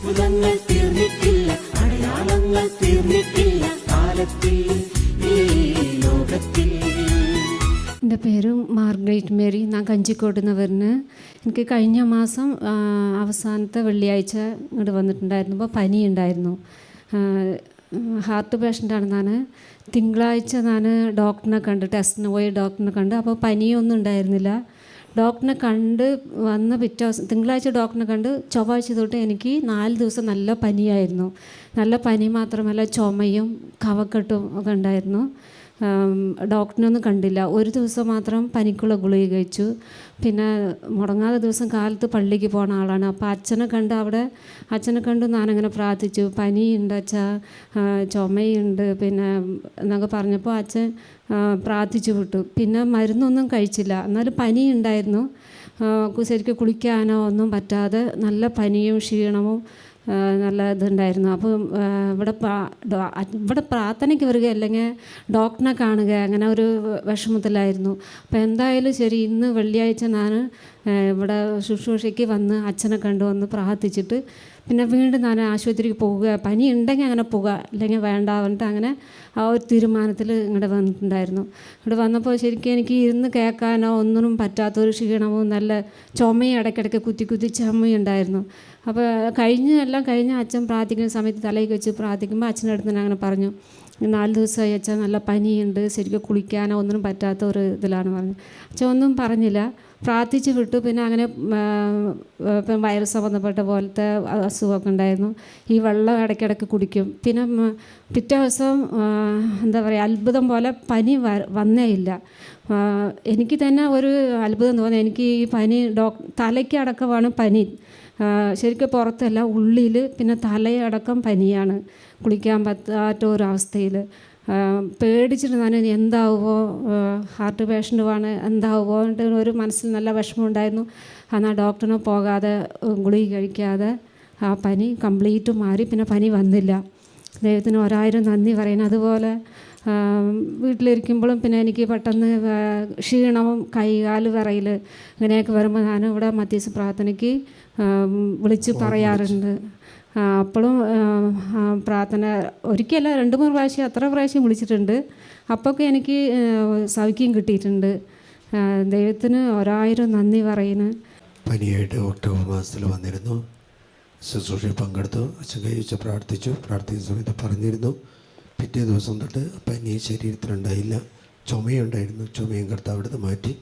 അത്ഭുതങ്ങൾ തീർന്നിട്ടില്ല അടയാളങ്ങൾ തീർന്നിട്ടില്ല കാലത്തിൽ എന്റെ പേര് മാർഗ്രേറ്റ് മേരി ഞാൻ കഞ്ചിക്കോട്ട് നിന്ന് വരുന്നത് എനിക്ക് കഴിഞ്ഞ മാസം അവസാനത്തെ വെള്ളിയാഴ്ച ഇങ്ങോട്ട് വന്നിട്ടുണ്ടായിരുന്നു. അപ്പോൾ പനി ഉണ്ടായിരുന്നു ഹാർട്ട് പേഷ്യന്റാണ് ഞാൻ തിങ്കളാഴ്ച ഞാൻ ഡോക്ടറിനെ കണ്ട് ടെസ്റ്റിന് പോയി ഡോക്ടറിനെ കണ്ട്. അപ്പോൾ പനിയൊന്നും ഉണ്ടായിരുന്നില്ല. ഡോക്ടറിനെ കണ്ട് വന്ന പിറ്റേ ദിവസം തിങ്കളാഴ്ച ഡോക്ടറിനെ കണ്ട് ചൊവ്വാഴ്ച തൊട്ട് എനിക്ക് നാല് ദിവസം നല്ല പനിയായിരുന്നു. നല്ല പനി മാത്രമല്ല ചുമയും കവക്കെട്ടും ഒക്കെ ഉണ്ടായിരുന്നു. ഡോക്ടറിനൊന്നും കണ്ടില്ല. ഒരു ദിവസം മാത്രം പനിക്കുള്ള ഗുളിക കഴിച്ചു. പിന്നെ മുടങ്ങാതെ ദിവസം കാലത്ത് പള്ളിക്ക് പോണ ആളാണ്. അപ്പോൾ അച്ഛനെ കണ്ട് അവിടെ അച്ഛനെ കണ്ട് ഞാനങ്ങനെ പ്രാർത്ഥിച്ചു. പനിയുണ്ട് അച്ഛാ ചുമയുണ്ട് പിന്നെ എന്നൊക്കെ പറഞ്ഞപ്പോൾ അച്ഛൻ പ്രാർത്ഥിച്ചു വിട്ടു. പിന്നെ മരുന്നൊന്നും കഴിച്ചില്ല. എന്നാലും പനി ഉണ്ടായിരുന്നു ശരിക്കും കുളിക്കാനോ ഒന്നും പറ്റാതെ നല്ല പനിയും ക്ഷീണവും നല്ല ഇതുണ്ടായിരുന്നു. അപ്പോൾ ഇവിടെ ഇവിടെ പ്രാർത്ഥനയ്ക്ക് വരിക അല്ലെങ്കിൽ ഡോക്ടറിനെ കാണുക അങ്ങനെ ഒരു വിഷമത്തിലായിരുന്നു. അപ്പോൾ എന്തായാലും ശരി ഇന്ന് വെള്ളിയാഴ്ച ഞാൻ ഇവിടെ ശുശ്രൂഷയ്ക്ക് വന്ന് അച്ഛനെ കണ്ടു വന്ന് പ്രാർത്ഥിച്ചിട്ട് പിന്നെ വീണ്ടും ഞാൻ ആശുപത്രിക്ക് പോവുക. പനി ഉണ്ടെങ്കിൽ അങ്ങനെ പോവുക. അല്ലെങ്കിൽ വേണ്ട പറഞ്ഞിട്ട് അങ്ങനെ ആ ഒരു തീരുമാനത്തിൽ ഇങ്ങോട്ട് വന്നിട്ടുണ്ടായിരുന്നു. ഇവിടെ വന്നപ്പോൾ ശരിക്കും എനിക്ക് ഇരുന്ന് കേൾക്കാനോ ഒന്നിനും പറ്റാത്തൊരു ക്ഷീണവും നല്ല ചുമയും ഇടയ്ക്കിടയ്ക്ക് കുത്തി കുത്തി ചുമയുണ്ടായിരുന്നു അപ്പോൾ കഴിഞ്ഞ എല്ലാം കഴിഞ്ഞ അച്ഛൻ പ്രാർത്ഥിക്കുന്ന സമയത്ത് തലയിൽ വെച്ച് പ്രാർത്ഥിക്കുമ്പോൾ അച്ഛന്റെ അടുത്ത് ഞാൻ അങ്ങനെ പറഞ്ഞു. നാല് ദിവസമായി അച്ഛൻ നല്ല പനിയുണ്ട്. ശരിക്കും കുളിക്കാനോ ഒന്നിനും പറ്റാത്ത ഒരു ഇതിലാണ് പറഞ്ഞത്. അച്ഛൻ ഒന്നും പറഞ്ഞില്ല. പ്രാർത്ഥിച്ച് വിട്ടു. പിന്നെ അങ്ങനെ ഇപ്പം വൈറസ് സംബന്ധപ്പെട്ട പോലത്തെ അസുഖമൊക്കെ ഉണ്ടായിരുന്നു. ഈ വെള്ളം ഇടയ്ക്കിടയ്ക്ക് കുടിക്കും. പിന്നെ പിറ്റേ ദിവസം എന്താ പറയുക അത്ഭുതം പോലെ പനി വന്നേ ഇല്ല. എനിക്ക് തന്നെ ഒരു അത്ഭുതം തോന്നി. എനിക്ക് ഈ പനി ഡോക് തലയ്ക്ക് അടക്കമാണ് പനി. ശരിക്കും പുറത്തല്ല ഉള്ളിൽ പിന്നെ തലയടക്കം പനിയാണ് കുളിക്കാൻ പറ്റാത്ത ഒരവസ്ഥയിൽ പേടിച്ചിട്ട് ഞാൻ എന്താവുമോ ഹാർട്ട് പേഷ്യന്റുമാണ് എന്താവുമോ എന്നിട്ട് ഒരു മനസ്സിൽ നല്ല വിഷമം ഉണ്ടായിരുന്നു എന്നാൽ ഡോക്ടറിന് പോകാതെ ഗുളിക കഴിക്കാതെ ആ പനി കംപ്ലീറ്റ് മാറി. പിന്നെ പനി വന്നില്ല. ദൈവത്തിന് ഒരായിരം നന്ദി പറയുന്നു. അതുപോലെ വീട്ടിലിരിക്കുമ്പോഴും പിന്നെ എനിക്ക് പെട്ടെന്ന് ക്ഷീണവും കൈകാൽ വിറയിൽ ഇങ്ങനെയൊക്കെ വരുമ്പോൾ ഞാൻ ഇവിടെ മധ്യസ്ഥ പ്രാർത്ഥനയ്ക്ക് വിളിച്ച്. പറയാറുണ്ട്. അപ്പോഴും പ്രാർത്ഥന ഒരിക്കലല്ല രണ്ട് മൂന്ന് പ്രാവശ്യം അത്ര പ്രാവശ്യം വിളിച്ചിട്ടുണ്ട്. അപ്പോഴൊക്കെ എനിക്ക് സൗഖ്യം കിട്ടിയിട്ടുണ്ട്. ദൈവത്തിന് ഒരായിരം നന്ദി പറയുന്നു. പനിയായിട്ട് ഒക്ടോബർ മാസത്തിൽ വന്നിരുന്നു. ശുശ്രൂഷയിൽ പങ്കെടുത്തു. അച്ഛൻ കഴിച്ച് പ്രാർത്ഥിച്ചു. പ്രാർത്ഥിക്കുന്ന സമയത്ത് പറഞ്ഞിരുന്നു. പിറ്റേ ദിവസം തൊട്ട് പനി ശരീരത്തിലുണ്ടായില്ല. ചുമയുണ്ടായിരുന്നു. ചുമയും കർത്താവ് എടുത്ത് മാറ്റി.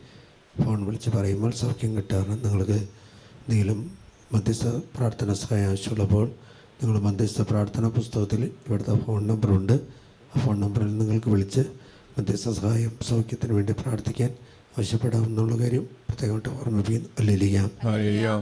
ഫോൺ വിളിച്ച് പറയുമ്പോൾ സൗഖ്യം കിട്ടാറുണ്ട്. നിങ്ങൾക്ക് എന്തെങ്കിലും മധ്യസ്ഥ പ്രാർത്ഥന സഹായം ആവശ്യമുള്ളപ്പോൾ നിങ്ങൾ മധ്യസ്ഥ പ്രാർത്ഥന പുസ്തകത്തിൽ ഇവിടുത്തെ ഫോൺ നമ്പറുണ്ട് ആ ഫോൺ നമ്പറിൽ നിങ്ങൾക്ക് വിളിച്ച് മധ്യസ്ഥ സഹായം സൗഖ്യത്തിന് വേണ്ടി പ്രാർത്ഥിക്കാൻ ആവശ്യപ്പെടാമെന്നുള്ള കാര്യം. പ്രത്യേകമായിട്ട് ഓർമ്മിപ്പിക്കുന്നു അല്ലേലിയാം Hallelujah.